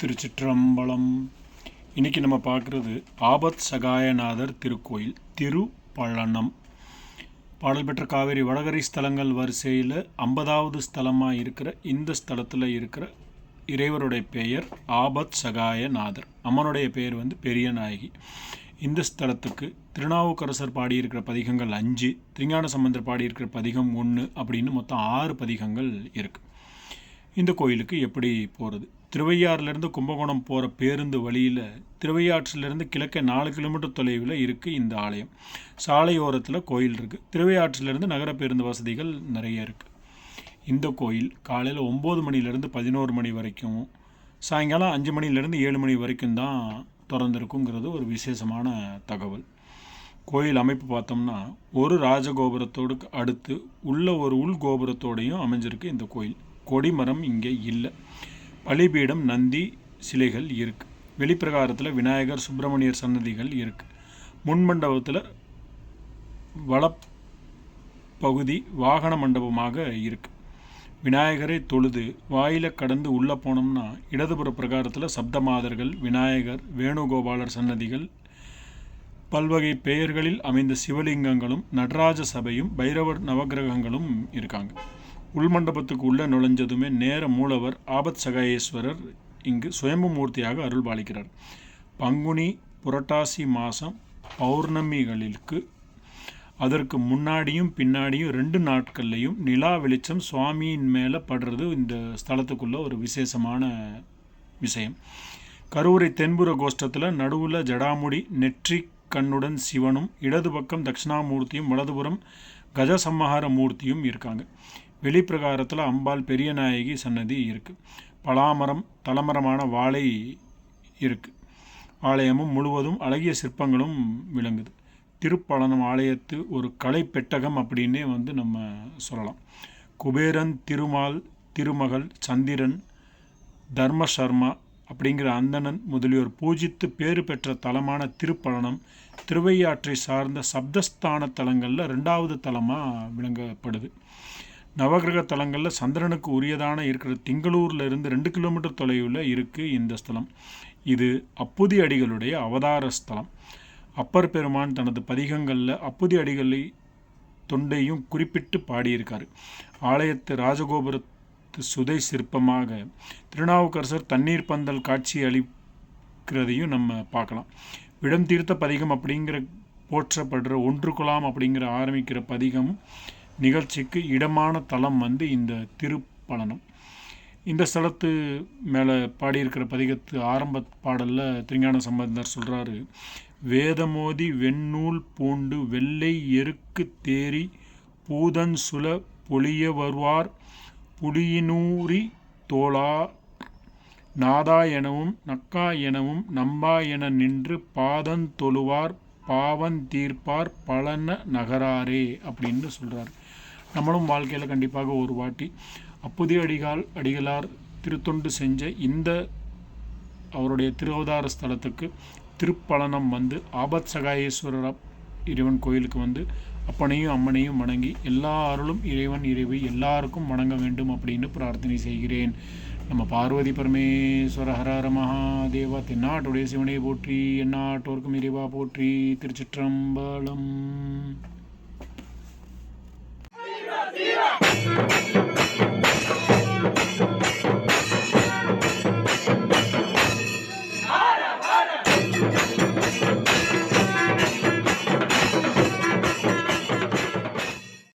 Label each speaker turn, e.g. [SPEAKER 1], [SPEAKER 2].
[SPEAKER 1] திருச்சிற்றம்பலம். இன்றைக்கி நம்ம பார்க்குறது ஆபத் சகாயநாதர் திருக்கோயில் திருப்பழனம் பாடல் பெற்ற காவேரி வடகரை ஸ்தலங்கள் வரிசையில் ஐம்பதாவது ஸ்தலமாக இருக்கிற இந்த ஸ்தலத்தில் இருக்கிற இறைவருடைய பெயர் ஆபத் சகாயநாதர். அம்மனுடைய பெயர் வந்து பெரிய நாயகி. இந்த ஸ்தலத்துக்கு திருநாவுக்கரசர் பாடியிருக்கிற பதிகங்கள் அஞ்சு திருஞான சம்பந்தர் பாடியிருக்கிற பதிகம் ஒன்று அப்படின்னு மொத்தம் ஆறு பதிகங்கள் இருக்குது இந்த கோயிலுக்கு எப்படி போகிறது திருவையாறுலேருந்து கும்பகோணம் போகிற பேருந்து வழியில் திருவையாற்றிலிருந்து கிழக்கே நாலு கிலோமீட்டர் தொலைவில் இருக்குது இந்த ஆலயம். சாலையோரத்தில் கோயில் இருக்குது திருவையாற்றிலிருந்து நகர பேருந்து வசதிகள் நிறைய இருக்குது இந்த கோயில் காலையில் ஒம்பது மணிலேருந்து பதினோரு மணி வரைக்கும் சாயங்காலம் அஞ்சு மணிலேருந்து ஏழு மணி வரைக்கும் தான் திறந்திருக்குங்கிறது ஒரு விசேஷமான தகவல். கோயில் அமைப்பு பார்த்தோம்னா ஒரு ராஜகோபுரத்தோடு அடுத்து உள்ள ஒரு உள் கோபுரத்தோடையும் அமைஞ்சிருக்கு இந்த கோயில். கொடிமரம் இங்கே இல்லை. பலிபீடம் நந்தி சிலைகள் இருக்குது வெளிப்பிரகாரத்தில் விநாயகர் சுப்பிரமணியர் சன்னதிகள் இருக்குது முன்மண்டபத்தில் வளப்பகுதி வாகன மண்டபமாக இருக்குது விநாயகரை தொழுது வாயில கடந்து உள்ளே போனோம்னா இடதுபுற பிரகாரத்தில் சப்தமாதர்கள் விநாயகர் வேணுகோபாலர் சன்னதிகள் பல்வகை பெயர்களில் அமைந்த சிவலிங்கங்களும் நடராஜ சபையும் பைரவர் நவகிரகங்களும் இருக்காங்க. உள்மண்டபத்துக்கு உள்ளே நுழைஞ்சதுமே நேர மூலவர் ஆபத் சகாயேஸ்வரர் இங்கு சுயம்பு மூர்த்தியாக அருள் பாலிக்கிறார் பங்குனி புரட்டாசி மாதம் பௌர்ணமிகளுக்கு அதற்கு முன்னாடியும் பின்னாடியும் ரெண்டு நாட்கள்லையும் நிலா வெளிச்சம் சுவாமியின் மேலே படுறது இந்த ஸ்தலத்துக்குள்ள ஒரு விசேஷமான விஷயம். கருவறை தென்புற கோஷ்டத்தில் நடுவில் ஜடாமுடி நெற்றி கண்ணுடன் சிவனும் இடது பக்கம் தட்சிணாமூர்த்தியும் வலதுபுறம் கஜசம்ஹார மூர்த்தியும் இருக்காங்க. வெளிப்பிரகாரத்தில் அம்பாள் பெரிய நாயகி சன்னதி இருக்குது பலாமரம் தலமரமான வாழை இருக்குது ஆலயமும் முழுவதும் அழகிய சிற்பங்களும் விளங்குது. திருப்பழனம் ஆலயத்து ஒரு கலை பெட்டகம் அப்படின்னே வந்து நம்ம சொல்லலாம். குபேரன் திருமால் திருமகள் சந்திரன் தர்மசர்மா அப்படிங்கிற அந்தணன் முதலியோர் பூஜித்து பேறு பெற்ற தலமான திருப்பழனம் திருவையாற்றை சார்ந்த சப்தஸ்தான தலங்களில் ரெண்டாவது தலமாக விளங்கப்படுது. நவகிரக தலங்களில் சந்திரனுக்கு உரியதான இருக்கிற திங்களூரில் இருந்து ரெண்டு கிலோமீட்டர் தொலைவில் இருக்குது இந்த ஸ்தலம். இது அப்புதி அடிகளுடைய அவதார ஸ்தலம். அப்பர் பெருமான் தனது பதிகங்களில் அப்புதி அடிகளை தொண்டையும் குறிப்பிட்டு பாடியிருக்கார். ஆலயத்து ராஜகோபுரத்து சுதை சிற்பமாக திருநாவுக்கரசர் தண்ணீர் பந்தல் காட்சி அளிக்கிறதையும் நம்ம பார்க்கலாம். விடம் தீர்த்த பதிகம் அப்படிங்கிற போற்றப்படுற ஒன்று குலாம் அப்படிங்கிற ஆரம்பிக்கிற பதிகம் நிகழ்ச்சிக்கு இடமான தலம் வந்து இந்த திருப்பலனம். இந்த ஸ்தலத்து மேலே பாடியிருக்கிற பதிகத்து ஆரம்ப பாடலில் திருஞான சம்பந்தர் சொல்கிறாரு வேதமோதி வெண்ணூல் பூண்டு வெள்ளை எருக்கு தேரி பூதன் சுல பொழிய வருவார் புலியினூரி தோளா. நாதா எனவும் நக்கா எனவும் நம்பா என நின்று பாதன் தொழுவார் பாவன் தீர்ப்பார் பலன நகராரே அப்படின்னு சொல்கிறார் நம்மளும் வாழ்க்கையில் கண்டிப்பாக ஒரு வாட்டி அப்புதிய அடிகால் அடிகளார் திருத்தொண்டு செஞ்ச இந்த அவருடைய திருவதார ஸ்தலத்துக்கு திருப்பலனம் வந்து ஆபத் சகாயேஸ்வரர் இறைவன் கோயிலுக்கு வந்து அப்பனையும் அம்மனையும் வணங்கி எல்லா அருளும் இறைவன் இறைவு எல்லாருக்கும் வணங்க வேண்டும் அப்படின்னு பிரார்த்தனை செய்கிறேன். நம்ம பார்வதி பரமேஸ்வர ஹரஹர மகாதேவா தென்னாட்டுடைய சிவனை போற்றி எந்நாட்டோருக்கும் இறைவா போற்றி திருச்சிற்றம்பலம்.